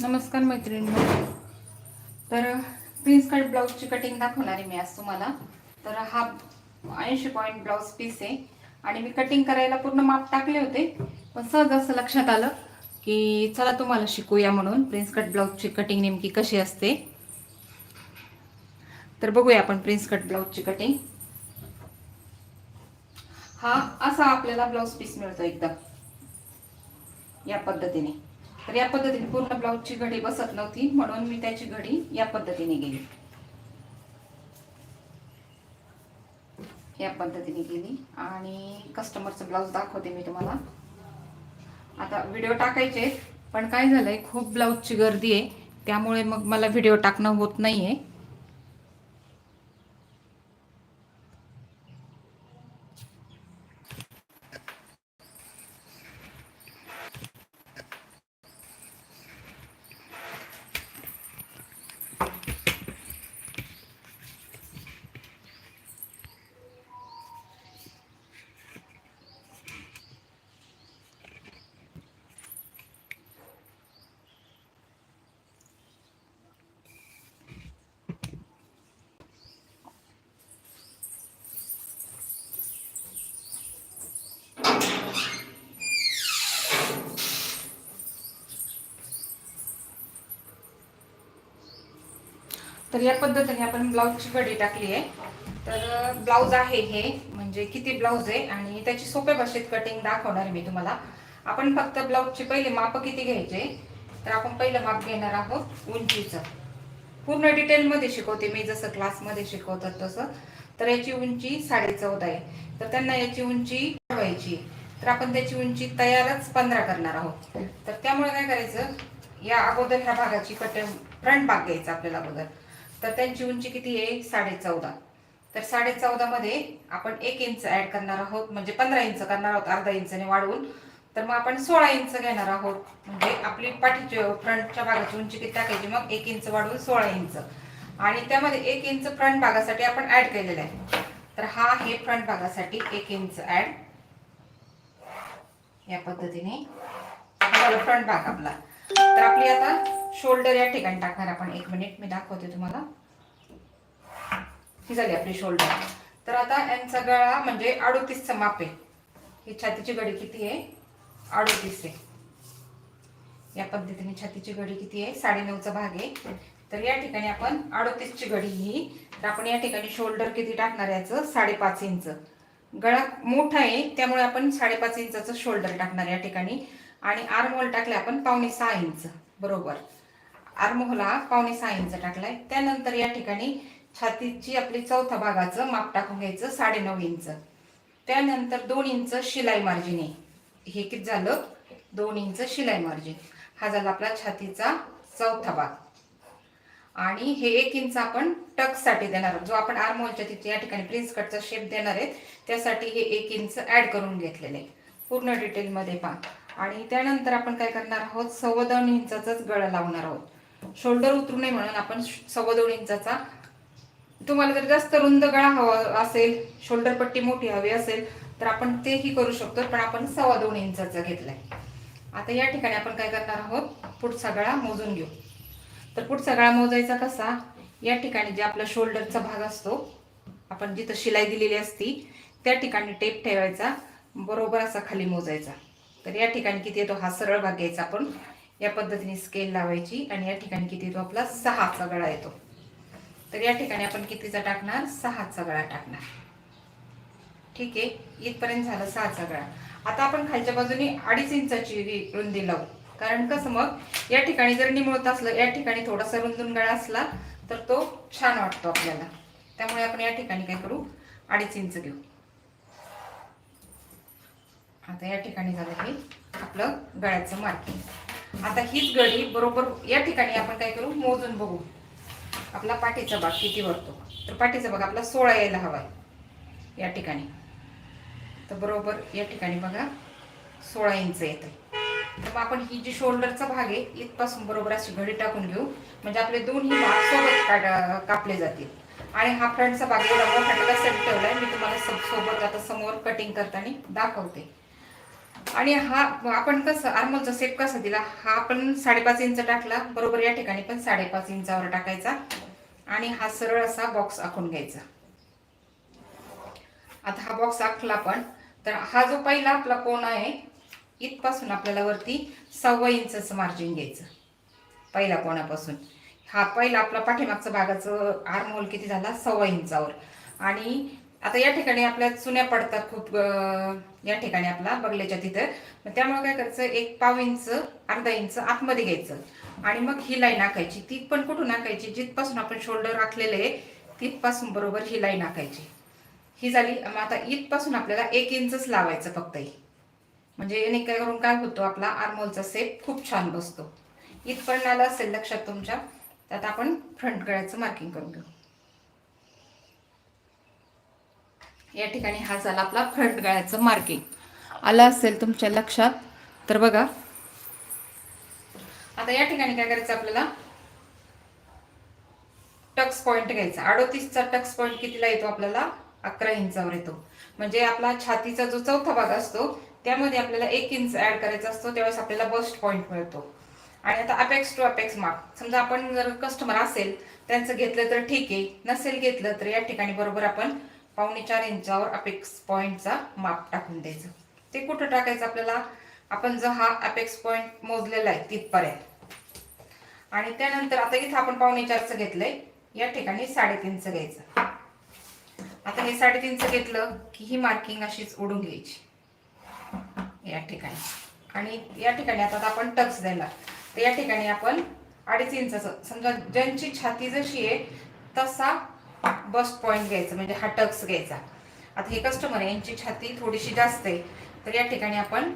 नमस्कार मैत्रिणी तर प्रिन्स कट ब्लाऊजची कटिंग दाखवणार आहे मी आज तुम्हाला. तर हा ऐंशी पॉईंट ब्लाऊज पीस आहे. आणि मी कटिंग करायला पूर्ण माप टाकले होते. पण सहज असं लक्षात आलं की चला तुम्हाला शिकूया म्हणून प्रिन्स कट ब्लाऊजची कटिंग नेमकी कशी असते. तर बघूया आपण प्रिन्स कट ब्लाऊजची कटिंग हा असा आपल्याला ब्लाऊज पीस मिळतो एकदम. या पद्धतीने. तर या पद्धतीने पूर्ण ब्लाऊजची घडी बसत नव्हती म्हणून मी त्याची घडी या पद्धतीने गेली या पद्धतीने गेली आणि कस्टमरचं ब्लाऊज दाखवते मी तुम्हाला. आता व्हिडिओ टाकायचे आहेत, पण काय झालंय खूप ब्लाऊजची गर्दी आहे. त्यामुळे मग मला व्हिडिओ टाकणं होत नाहीये. तर या पद्धतीने आपण ब्लाऊजची घडी टाकली आहे. तर ब्लाऊज आहे हे म्हणजे किती ब्लाऊज आहे आणि त्याची सोप्या भाषेत कटिंग दाखवणार आहे मी तुम्हाला. आपण फक्त ब्लाऊजची पहिले माप किती घ्यायचे? तर आपण पहिलं माप घेणार आहोत उंचीचं. पूर्ण डिटेलमध्ये शिकवते मी जसं क्लासमध्ये शिकवतात तसं. तर याची उंची साडे चौदा आहे. तर त्यांना याची उंची वाढवायची तर आपण त्याची उंची तयारच पंधरा करणार आहोत. तर त्यामुळे काय करायचं? या अगोदर ह्या भागाची कटिंग फ्रंट भाग घ्यायचा आपल्याला अगोदर. तर त्यांची उंची किती आहे? साडे चौदा तर साडे चौदा मध्ये आपण एक इंच ऍड करणार आहोत म्हणजे पंधरा इंच करणार आहोत अर्धा इंचने वाढवून. तर मग आपण सोळा इंच घेणार आहोत. म्हणजे आपली पाठीची फ्रंटच्या भागाची उंची किती टाकायची? मग एक इंच वाढवून सोळा इंच. आणि त्यामध्ये एक इंच फ्रंट भागासाठी आपण ऍड केलेला आहे. तर हा आहे फ्रंट भागासाठी एक इंच ऍड या पद्धतीने. फ्रंट भाग आपला. तर आपली आता शोल्डर या ठिकाणी टाकणार आपण. एक मिनिट मी दाखवते तुम्हाला. ही झाली आपली शोल्डर. तर आता यांचा गळा म्हणजे अडोतीसचं माप. आहे ही छातीची गडी किती आहे? अडोतीस आहे. या पद्धतीने छातीची गडी किती आहे? साडेनऊचा भाग आहे. तर या ठिकाणी आपण अडोतीसची गडी ही तर आपण या ठिकाणी शोल्डर किती टाकणार याचं? साडेपाच इंच. गळा मोठा आहे त्यामुळे आपण साडेपाच इंचाचं शोल्डर टाकणार या ठिकाणी. आणि आर्मॉल टाकले आपण पावणे सहा इंच. बरोबर. आरमोहला पावणे सहा इंच टाकलाय. त्यानंतर या ठिकाणी छातीची आपली चौथा भागाचं माप टाकून घ्यायचं साडेनऊ इंच. त्यानंतर दोन इंच शिलाई मार्जिन आहे. हे किती झालं? दोन इंच शिलाई मार्जिन हा झाला आपला छातीचा चौथा भाग. आणि हे एक इंच आपण टकसाठी देणार आहोत. जो आपण आर्मोलच्या तिथे या ठिकाणी प्रिन्स कटचा शेप देणार आहेत त्यासाठी हे एक इंच ऍड करून घेतलेले आहे. पूर्ण डिटेलमध्ये पहा. आणि त्यानंतर आपण काय करणार आहोत? सव्वा दोन इंचाच गळा लावणार आहोत. शोल्डर उतरू नये म्हणून आपण सव्वा दोन इंचाचा. तुम्हाला जर जास्त रुंद गळा हवा असेल शोल्डर पट्टी मोठी हवी असेल तर आपण तेही करू शकतो पण आपण सव्वा दोन इंचाचा घेतलाय. आता या ठिकाणी आपण काय करणार आहोत? पुढचा गळा मोजून घेऊ. तर पुढचा गळा मोजायचा कसा? या ठिकाणी जे आपला शोल्डरचा भाग असतो आपण जिथं शिलाई दिलेली असती त्या ठिकाणी टेप ठेवायचा बरोबर असा खाली मोजायचा. तर या ठिकाणी किती येतो? हा सरळ भाग घ्यायचा आपण. या पद्धतीने स्केल लावायची आणि या ठिकाणी किती येतो? आपला सहाचा गळा येतो. तर या ठिकाणी आपण कितीचा टाकणार? सहाचा गळा टाकणार. ठीक आहे? इथपर्यंत झालं सहाचा गळा. आता आपण खालच्या बाजूने अडीच इंचाची रुंदी लावू. कारण कसं मग या ठिकाणी जर निमळत असलं या ठिकाणी थोडासा रुंदून गळा असला तर तो छान वाटतो आपल्याला. त्यामुळे आपण या ठिकाणी काय करू? अडीच इंच घेऊ. आता या ठिकाणी झालं हे आपलं गळ्याचं मार्किंग आता हीच गळी बरोबर या ठिकाणी आपण काय करू? मोजून बघू. आपला पाठीचा भाग किती भरतो तर पाठीचा भाग आपला सोळा यायला हवाय. या ठिकाणी. तर बरोबर या ठिकाणी बघा सोळा इंच येतं तर मग आपण ही जी शोल्डरचा भाग आहे इथपासून बरोबर अशी घडी टाकून घेऊ. म्हणजे आपले दोन्ही भाग सोबत काढ- कापले जातील. आणि हा फ्रंटचा भाग एवढा मोठा ठेवला आहे मी तुम्हाला सोबत आता समोर कटिंग करताना दाखवते. आणि हा आपण कसं आर्मलचा सेप कसा दिला हा आपण साडेपाच इंच टाकला बरोबर या ठिकाणी पण साडेपाच इंचावर टाकायचा. आणि हा सरळ असा बॉक्स आखून घ्यायचा. आता हा बॉक्स आखला पण तर हा जो पहिला आपला कोण आहे इथपासून आपल्याला वरती सव्वा इंचचं मार्जिन घ्यायचं. पहिल्या कोणापासून हा पहिला आपला पाठीमागचं भागाचं आर्महोल किती झाला? सव्वा इंचावर. आणि आता या ठिकाणी आपल्या चुन्या पडतात खूप या ठिकाणी आपला बगल्याच्या तिथं. मग त्यामुळे काय करायचं एक पाव इंच अर्धा इंच आतमध्ये घ्यायचं. आणि मग ही लाईन आखायची. ती पण कुठून आखायची? जिथपासून आपण शोल्डर राखलेले आहे तिथपासून बरोबर ही लाईन आखायची. ही झाली. मग आता इथपासून आपल्याला एक इंचच लावायचं फक्त ही. म्हणजे याने काय करून काय होतो आपला आर्मोलचा सेप खूप छान बसतो. इथपर्यंत आलं असेल लक्षात तुमच्या. त्यात आपण फ्रंट गळ्याचं मार्किंग करून घेऊ. या ठिकाणी हा झाला आपला फ्रंट गळ्याचं मार्किंग आला असेल तुमच्या लक्षात तर बघा. आता या ठिकाणी काय करायचं आपल्याला? टक्स पॉइंट घ्यायचा. अडोतीसचा टक्स पॉइंट कितीला येतो आपल्याला? अकरा इंचावर येतो. म्हणजे आपला छातीचा जो चौथा भाग असतो त्यामध्ये आपल्याला एक इंच ऍड करायचा असतो त्यावेळेस आपल्याला बस्ट पॉइंट मिळतो. आणि आता अपेक्स टू अपेक्स मार्क समजा आपण जर कस्टमर असेल त्यांचं घेतलं तर ठीक आहे. नसेल घेतलं तर या ठिकाणी बरोबर आपण पावणे चार इंचावर अपेक्स पॉईंटचा माप टाकून द्यायचं. ते कुठं टाकायचं आपल्याला? आपण जो हा अपेक्स पॉईंट मोजलेला आहे तिथपर्यंत. आणि त्यानंतर आता इथं आपण पावणे चारचं घेतलंय. या ठिकाणी साडेतीनचं घ्यायचं. आता हे साडेतीनचं घेतलं की ही मार्किंग अशीच ओढून घ्यायची. या ठिकाणी. आणि या ठिकाणी आता आपण टक्स द्यायला. तर या ठिकाणी आपण अडीच इंचाचं समजा ज्यांची छाती जशी आहे तसा बस पॉइंट घ्यायचा म्हणजे हा टक्स घ्यायचा. आता हे कस्टमर आहे यांची छाती थोडीशी जास्त आहे तर या ठिकाणी आपण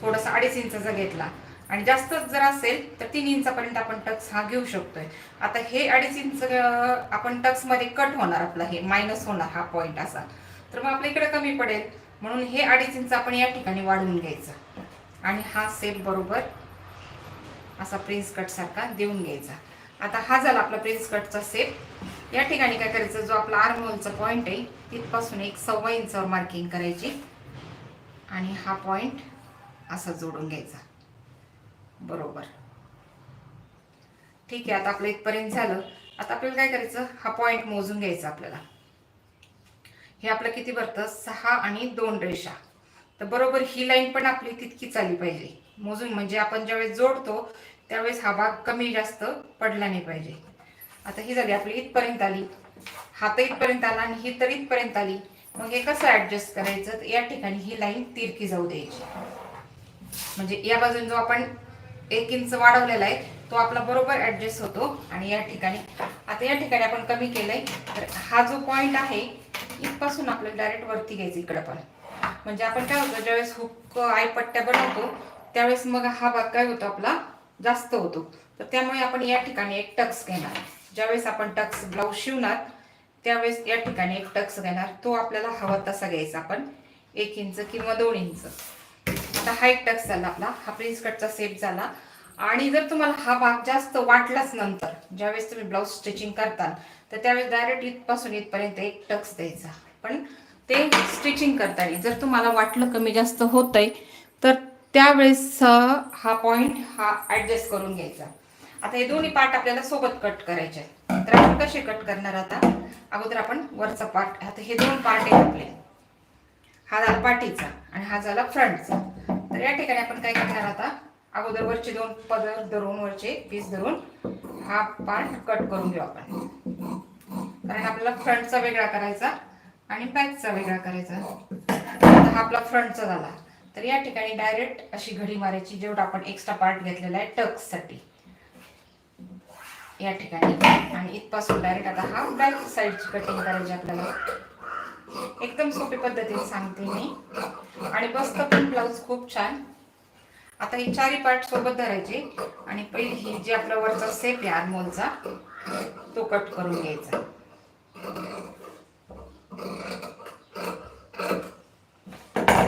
थोडासा अडीच इंचाचा घेतला. आणि जास्तच जर असेल तर तीन इंचापर्यंत आपण टक्स हा घेऊ शकतोय. आता हे अडीच इंच आपण टक्समध्ये कट होणार आपला हे मायनस होणार हा पॉईंट असा. तर मग आपल्या इकडे कमी पडेल. म्हणून हे अडीच इंच आपण या ठिकाणी वाढवून घ्यायचं. आणि हा सेप बरोबर असा प्रिन्स कट सारखा देऊन घ्यायचा. आता हा झाला आपला प्रिन्स कटचा सेप या ठिकाणी काय करायचं जो आपला आर्महोलचा पॉईंट आहे तिथपासून एक सव्वा इंचावर मार्किंग करायची. आणि हा पॉईंट असा जोडून घ्यायचा. बरोबर. ठीक आहे आता आपलं इथपर्यंत झालं. आता आपल्याला काय करायचं हा पॉईंट मोजून घ्यायचा आपल्याला. हे आपलं किती भरतं? सहा आणि दोन रेषा. तर बरोबर ही लाईन पण आपली तितकीच आली पाहिजे. मोजून म्हणजे आपण ज्यावेळेस जोडतो त्यावेळेस हा भाग कमी जास्त पडला नाही पाहिजे. आता ही झाली आपली इथपर्यंत आली. हात इथपर्यंत आला आणि ही तर इथपर्यंत आली. मग हे कसं ऍडजस्ट करायचं? या ठिकाणी ही लाईन तिरकी जाऊ द्यायची. म्हणजे या बाजून जो आपण एक इंच वाढवलेला आहे तो आपला बरोबर ऍडजस्ट होतो आणि या ठिकाणी आता या ठिकाणी आपण कमी केलंय तर हा जो पॉइंट आहे इथपासून आपल्याला डायरेक्ट वरती घ्यायचं इकडं पण. म्हणजे आपण काय होतं ज्यावेळेस हुक आयपट्ट्या बनवतो त्यावेळेस मग हा भाग काय होतो आपला? जास्त होतो. तर त्यामुळे आपण या ठिकाणी एक टक्स घेणार. ज्यावेळेस आपण टक्स ब्लाऊज शिवणार त्यावेळेस या ठिकाणी एक टक्स घेणार. तो आपल्याला हवा तसा घ्यायचा आपण. एक इंच किंवा दोन इंच. आता हा एक टक्स झाला आपला. हा प्रिन्स कटचा सेप झाला. आणि जर तुम्हाला हा भाग जास्त वाटलाच नंतर ज्यावेळेस तुम्ही ब्लाऊज स्टिचिंग करताल तर त्यावेळेस डायरेक्ट इथपासून इथपर्यंत एक टक्स द्यायचा. पण ते स्टिचिंग करता येईल जर तुम्हाला वाटलं कमी जास्त होतंय तर त्यावेळेस हा पॉईंट हा ॲडजस्ट करून घ्यायचा. आता हे दोन्ही पार्ट आपल्याला सोबत कट करायचे आहेत. तर आपण कसे कट करणार आता? अगोदर आपण वरचा पार्ट आता हे दोन पार्ट आहेत आपले. हा झाला पाठीचा आणि हा झाला फ्रंटचा. तर या ठिकाणी आपण काय करणार आता? अगोदर वरचे दोन पदर धरून वरचे पीस धरून हा पार्ट कट करून घेऊ आपण. कारण आपल्याला फ्रंटचा वेगळा करायचा आणि बॅकचा वेगळा करायचा. आता हा आपला फ्रंटचा झाला. तर या ठिकाणी डायरेक्ट अशी घडी मारायची जेवढा आपण एक्स्ट्रा पार्ट घेतलेला आहे टक्ससाठी या ठिकाणी. आणि इथपासून डायरेक्ट आता हा बॅक साईडची कटिंग करायची आपल्याला. एकदम सोपी पद्धतीने सांगते मी. आणि बसतं पण ब्लाऊज खूप छान. आता ही चारी पार्ट सोबत धरायचे. आणि पहिली ही जी आपला वरचा सेप आहे आरमोलचा तो कट करून घ्यायचा.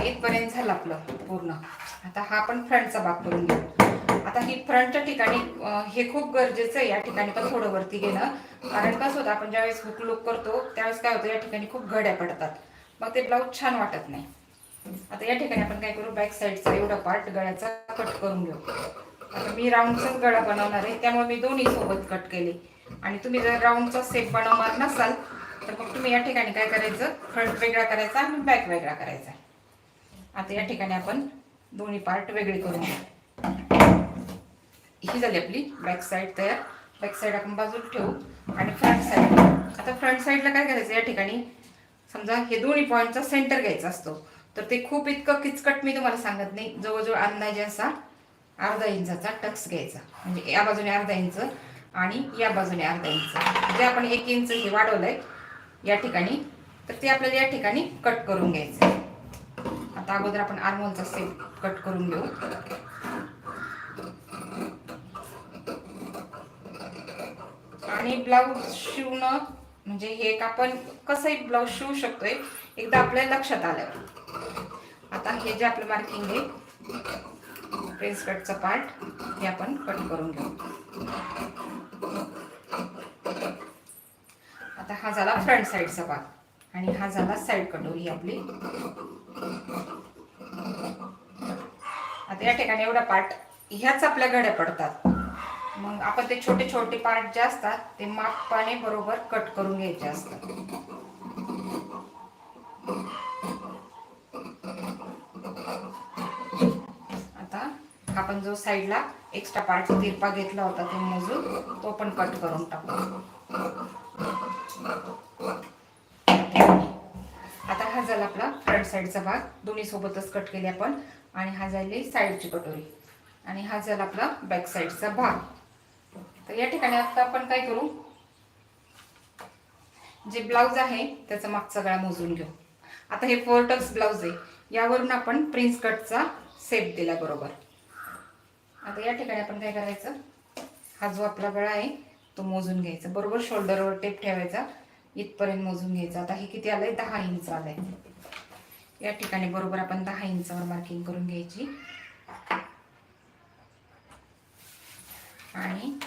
इथपर्यंत झालं आपलं पूर्ण. आता हा आपण फ्रंटचा भाग करून घेऊ. आता ही फ्रंट ठिकाणी हे खूप गरजेचं आहे या ठिकाणी पण थोडं वरती घेणं कारण कसं होतं आपण ज्यावेळेस हुक लुक करतो त्यावेळेस काय होतं या ठिकाणी खूप घड्या पडतात. मग ते ब्लाऊज छान वाटत नाही. आता या ठिकाणी आपण काय करू बॅक साईडचा एवढा पार्ट गळ्याचा कट करून घेऊ. आता मी राऊंडचाच गळा बनवणार आहे त्यामुळे मी दोन्ही सोबत कट केले. आणि तुम्ही जर राऊंडचा सेप बनवणार नसाल तर मग तुम्ही या ठिकाणी काय करायचं फ्रंट वेगळा करायचा आणि बॅक वेगळा करायचा. आता या ठिकाणी आपण दोन्ही पार्ट वेगळे करून घेऊ. ही झाली आपली बॅक साईड तयार. बॅक साईड आपण बाजूला ठेवू. आणि फ्रंट साईड आता फ्रंट साईडला काय करायचं? या ठिकाणी समजा हे दोन्ही पॉईंटचा सेंटर घ्यायचा असतो. तर ते खूप इतकं किचकट मी तुम्हाला सांगत नाही. जवळजवळ अंदाजे असा अर्धा इंचाचा टक्स घ्यायचा. म्हणजे या बाजूने अर्धा इंच आणि या बाजूने अर्धा इंच. जे आपण एक इंच हे वाढवलंय या ठिकाणी तर ते आपल्याला या ठिकाणी कट करून घ्यायचं आता अगोदर आपण आर्मोलचा सेप कट करून घेऊ. आणि ब्लाऊज शिवणं म्हणजे हे एक आपण कसंही ब्लाऊज शिवू शकतोय एकदा आपल्या लक्षात आल्यावर. आता हे जे आपलं मार्किंग आहे प्रेस कटचा पार्ट हे आपण कट करून घेऊ. आता हा झाला फ्रंट साईडचा भाग आणि हा झाला साईड कटोरी आपली आता या ठिकाणी एवढा पार्ट ह्याच आपल्या घड्या पडतात. मग आपण ते छोटे छोटे पार्ट जे असतात ते मापाने बरोबर कट करून घ्यायचे असतात. आता आपण जो साईडला एक्स्ट्रा पार्ट तिरपा घेतला होता तो मोजून तो पण कट करून टाकू. आता हा झाला आपला फ्रंट साईडचा भाग. दोन्ही सोबतच कट केले आपण. आणि हा झाली साईडची कटोरी. आणि हा झाला आपला बॅक साईडचा भाग. तर या ठिकाणी आता आपण काय करू? जे ब्लाऊज आहे त्याचा मागचा गळा मोजून घेऊ. आता हे फोर टक्स ब्लाऊज आहे. यावरून आपण प्रिन्स कटचा सेप दिला बरोबर. आता या ठिकाणी आपण काय करायचं? हा जो आपला गळा आहे तो मोजून घ्यायचा. बरोबर शोल्डरवर टेप ठेवायचा. इथपर्यंत मोजून घ्यायचा. आता हे किती आलंय? दहा इंच आलंय. या ठिकाणी बरोबर आपण दहा इंचावर मार्किंग करून घ्यायची. आणि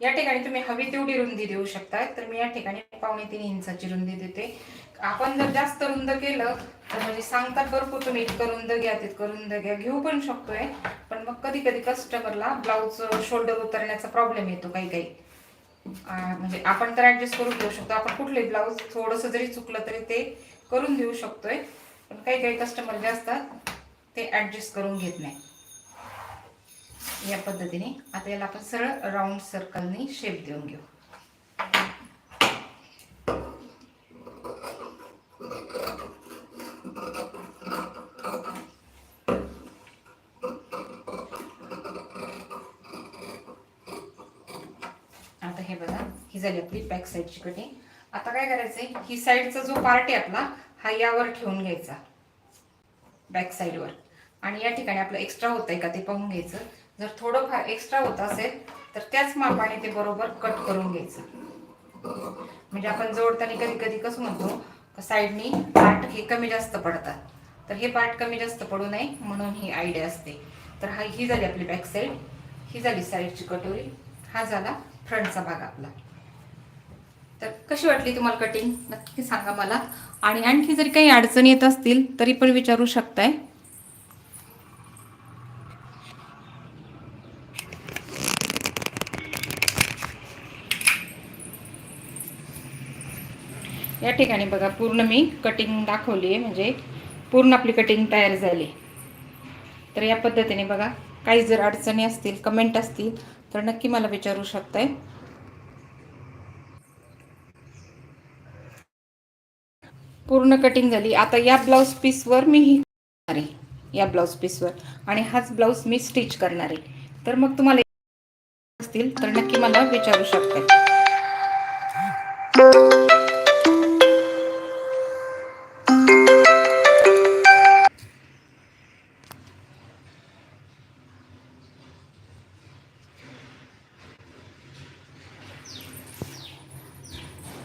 या ठिकाणी तुम्ही हवी तेवढी रुंदी देऊ शकता तर मी या ठिकाणी पावणे तीन इंचाची रुंदी देते. आपण जर जास्त रुंद केलं तर म्हणजे सांगतात भरपूर तुम्ही इतकं रुंद घ्या तितकं रुंद घ्या घेऊ पण शकतोय. पण मग कधी कधी कस्टमरला ब्लाऊज शोल्डर उतरण्याचा प्रॉब्लेम येतो काही काही. म्हणजे आपण तर ऍडजस्ट करून घेऊ शकतो. आपण कुठले ब्लाऊज थोडंसं जरी चुकलं तरी ते करून देऊ शकतोय. पण काही काही कस्टमर जे असतात ते ऍडजस्ट करून घेत नाही. या पद्धतीने आता याला आपण सरळ राऊंड सर्कलने शेप देऊन घेऊ. आता हे बघा ही झाली आपली बॅक साईडची कटिंग आता काय करायचंय? ही साईडचा जो पार्ट आहे आपला हा यावर ठेवून घ्यायचा. बॅक साईडवर आणि या ठिकाणी आपलं एक्स्ट्रा होत आहे का ते पाहून घ्यायचं. जर थोडंफार एक्स्ट्रा होत असेल तर त्याच मापाने ते बरोबर कट करून घ्यायचं. म्हणजे आपण जोडताना कधी कधी कसं म्हणतो साईडनी पार्ट हे कमी जास्त पडतात. तर हे पार्ट कमी जास्त पडू नये म्हणून ही आयडिया असते. तर हा ही झाली आपली बॅक साईड ही झाली साईडची कटोरी हा झाला फ्रंटचा भाग आपला. तर कशी वाटली तुम्हाला कटिंग नक्की सांगा मला. आणि आणखी जरी काही अडचणी येत असतील तरी पण विचारू शकताय. या ठिकाणी बघा पूर्ण मी कटिंग दाखवली आहे. म्हणजे पूर्ण आपली कटिंग तयार झाली. तर या पद्धतीने बघा काही जर अडचणी असतील कमेंट असतील तर नक्की मला विचारू शकताय. पूर्ण कटिंग झाली. आता या ब्लाऊज पीसवर मी ही करणार आहे. या ब्लाऊज पीसवर आणि हाच ब्लाऊज मी स्टिच करणार आहे. तर मग तुम्हाला असतील तर नक्की मला विचारू शकताय.